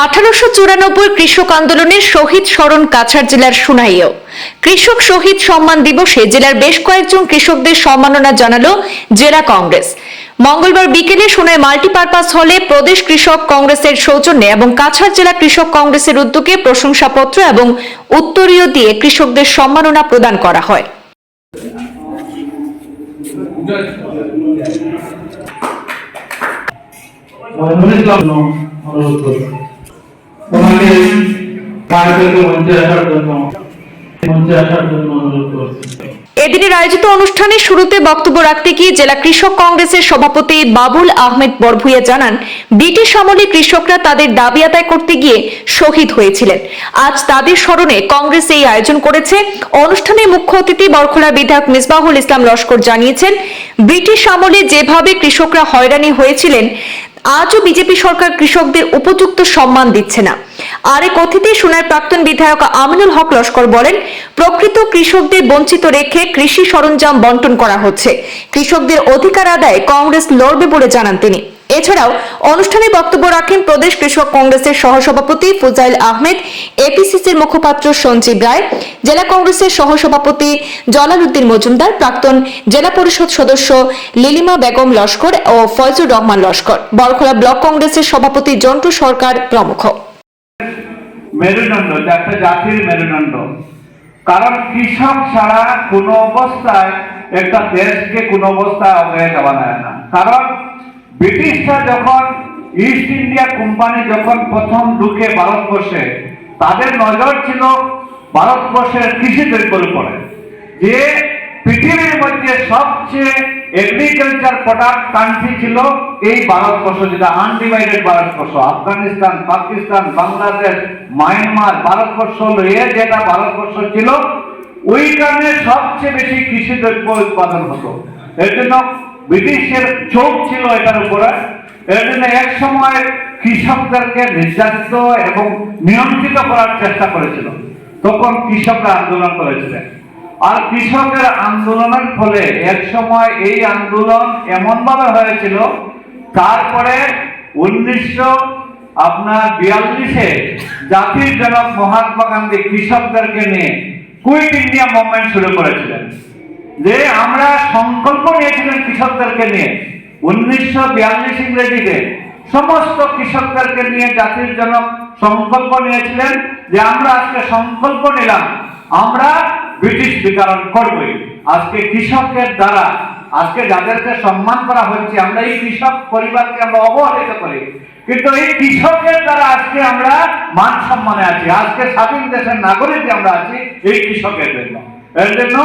আঠারোশো চুরানব্বই কৃষক আন্দোলনের শহীদ স্মরণ কাছাড় জেলার সুনাইয়েও কৃষক শহীদ সম্মান দিবসে জেলার বেশ কয়েকজন কৃষকদের সম্মাননা জানালো জেলা কংগ্রেস। মঙ্গলবার বিকেলে সোনাই মাল্টিপারপাস হলে প্রদেশ কৃষক কংগ্রেসের সৌজন্যে এবং কাছাড় জেলা কৃষক কংগ্রেসের উদ্যোগে প্রশংসাপত্র এবং উত্তরীয় দিয়ে কৃষকদের সম্মাননা প্রদান করা হয়। অনুরোধ ওনাকে এদিনের আয়োজিত অনুষ্ঠানে শুরুতে বক্তব্য রাখতে গিয়ে জেলা কৃষক কংগ্রেসের সভাপতি বাবুল আহমেদ বরভুইয়া জানান, ব্রিটিশ আমলে কৃষকরা তাদের দাবি আদায় করতে গিয়ে শহীদ হয়েছিলেন। আজ তাদের স্মরণে কংগ্রেস এই আয়োজন করেছে। অনুষ্ঠানে মুখ্য অতিথি বরখলা বিধায়ক মিসবাহুল ইসলাম লস্কর জানিয়েছেন, ব্রিটিশ আমলে যেভাবে কৃষকরা হয়রানি হয়েছিলেন আজও বিজেপি সরকার কৃষকদের উপযুক্ত সম্মান দিচ্ছে না। আরে কথিতে সোনার প্রাক্তন বিধায়ক আমিনুল হক লস্কর বলেন, প্রকৃত কৃষকদের বঞ্চিত রেখে কৃষি সরঞ্জাম বন্টন করা হচ্ছে। কৃষকদের অধিকার আদায় কংগ্রেস লড়বে বলে জানান তিনি। এছাড়াও অনুষ্ঠানে বক্তব্য রাখেন প্রদেশ কৃষক কংগ্রেসের সহসভাপতি ফুজাইল আহমেদ এপিসিসির মুখপাত্র সঞ্জীব রায়, জেলা কংগ্রেসের সহসভাপতি জলালউদ্দিন মজুমদার, প্রাক্তন জেলা পরিষদ সদস্য লিলিমা বেগম লস্কর ও ফয়জুর রহমান লস্কর। বরখলা ব্লক কংগ্রেসের সভাপতি জন্টু সরকার প্রমুখ। মেরুদণ্ড একটা জাতির মেরুদণ্ড। কারণ কৃষক ছাড়া কোনো অবস্থায় একটা দেশকে কোনো অবস্থায় অগ্রে যাওয়া যায় না। কারণ ব্রিটিশরা যখন ইস্ট ইন্ডিয়া কোম্পানি যখন প্রথম ঢুকে ভারতবর্ষে, তাদের নজর ছিল ভারতবর্ষের কৃষি দ্রব্যের উপরে। যে পৃথিবীর মধ্যে সবচেয়ে এগ্রিকালচার প্রোডাক্ট কান্ট্রি ছিল এই ভারতবর্ষ, যেটা আনডিভাইডেড ভারতবর্ষ। আফগানিস্তান, পাকিস্তান, বাংলাদেশ, মায়ানমার, ভারতবর্ষ লইয়ে যেটা ভারতবর্ষ ছিল। ওই কারণে সবচেয়ে বেশি কৃষি দ্রব্য উৎপাদন হতো। এর জন্য ব্রিটিশের চোখ ছিল এটার উপরে। এর জন্য এক সময় কৃষকদেরকে নির্যাতিত এবং নিয়ন্ত্রিত করার চেষ্টা করেছিল। তখন কৃষকরা আন্দোলন করেছিলেন আর কৃষকের আন্দোলনের ফলে এক সময় এই আন্দোলন এমন ভাবে হয়েছিল, তারপরে উনিশশো আপনার বিয়াল্লিশে জাতির জনক মহাত্মা গান্ধী কৃষকদেরকে নিয়ে কুইট ইন্ডিয়া মুভমেন্ট শুরু করেছিলেন। যে আমরা সংকল্প নিয়েছিলেন কৃষকদেরকে নিয়ে, উনিশশো বিয়াল্লিশ ইংরেজিতে সমস্ত কৃষকদেরকে নিয়ে জাতির জনক সংকল্প নিয়েছিলেন যে আমরা আজকে সংকল্প নিলাম, আমরা ব্রিটিশ বিতরণ করবই। আজকে কৃষকের দ্বারা, আজকে যাদেরকে সম্মান করা হচ্ছে আমরা এই কৃষক পরিবারকে আমরা অবহেলিত করি। কিন্তু এই কৃষকের দ্বারা আজকে আমরা মান সম্মানে আছি, আজকে স্বাধীন দেশের নাগরিক আমরা আছি এই কৃষকের জন্য। এর জন্য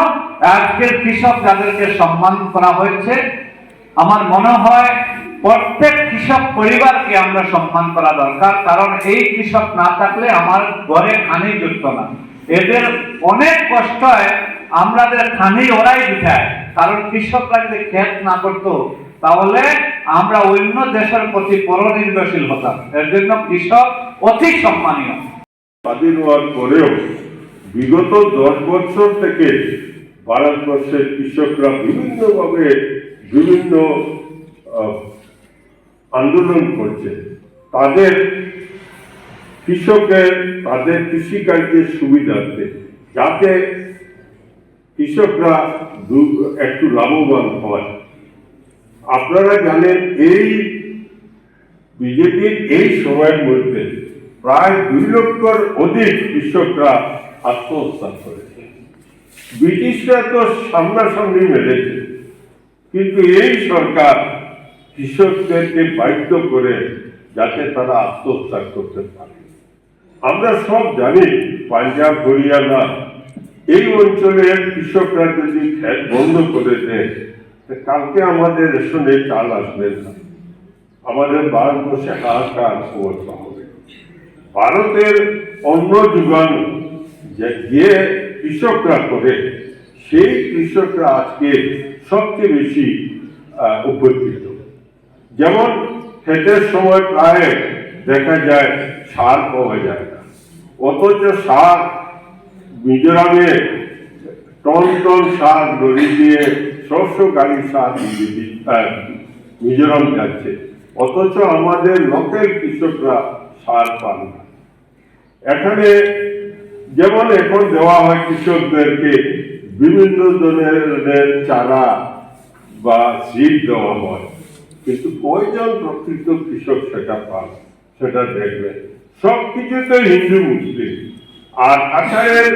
আজকের কৃষক যাদেরকে সম্মান করা হয়েছে, আমার মনে হয় প্রত্যেক কৃষক পরিবারকে আমরা সম্মান করা দরকার, কারণ এই কৃষক না থাকলে আমার ঘরে খানি যুক্ত না। এদের অনেক কষ্ট হয় আমাদের খানি ওরাই দিঠায় কারণ কৃষকরা যদি ক্ষেত না করতো, তাহলে আমরা অন্য দেশের প্রতি পরনির্ভরশীল হতাম। এর জন্য কৃষক অতি সম্মানীয়। স্বাধীন হওয়ার পরেও বিগত দশ বছর থেকে ভারতবর্ষের কৃষকরা বিভিন্নভাবে বিভিন্ন আন্দোলন করছে। তাদের কৃষকের, তাদের কৃষিকার্যের সুবিধার্থে, যাতে কৃষকরা একটু লাভবান হয় আপনারা জানেন, এই বিজেপির এই সময়ের মধ্যে প্রায় দুই লক্ষর অধিক কৃষকরা আত্মহত্যা করেছে। ব্রিটিশরা তো সামনাসামনি মেরেছে, কিন্তু এই সরকার কৃষকদেরকে বাধ্য করে যাতে তারা আত্মহত্যা করতে পারে। আমরা সব জানি, পাঞ্জাব, হরিয়ানা, এই অঞ্চলের কৃষকরা যদি খেত বন্ধ করে দেয় কালকে আমাদের রেশনে চাল আসবে না। আমাদের ভারতবর্ষে হাহাকার হবে ভারতের অন্য যোগান যে কৃষকরা করে, সেই কৃষকরা আজকে সবচেয়ে বেশি উপকৃত। যেমন ক্ষেতের সময় প্রায় দেখা যায় সার পাওয়া যায় না। অথচ সার, মিজোরামে টন টন সার লরি দিয়ে ছশো গাড়ি সার মিজোরাম যাচ্ছে। অথচ আমাদের লোকের কৃষকরা সার পান না। এখানে যেমন এখন দেওয়া হয় কৃষকদেরকে বিভিন্ন ধরনের চারা বা সিড দেওয়া হয়। কিন্তু কয়জন প্রকৃত কৃষক সেটা পান, সেটা দেখবে সব কিছুতে হিন্দু, মুসলিম। আর আষাঢ়ের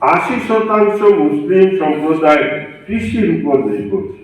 আশি শতাংশ মুসলিম সম্প্রদায় কৃষির উপর নির্ভরশীল।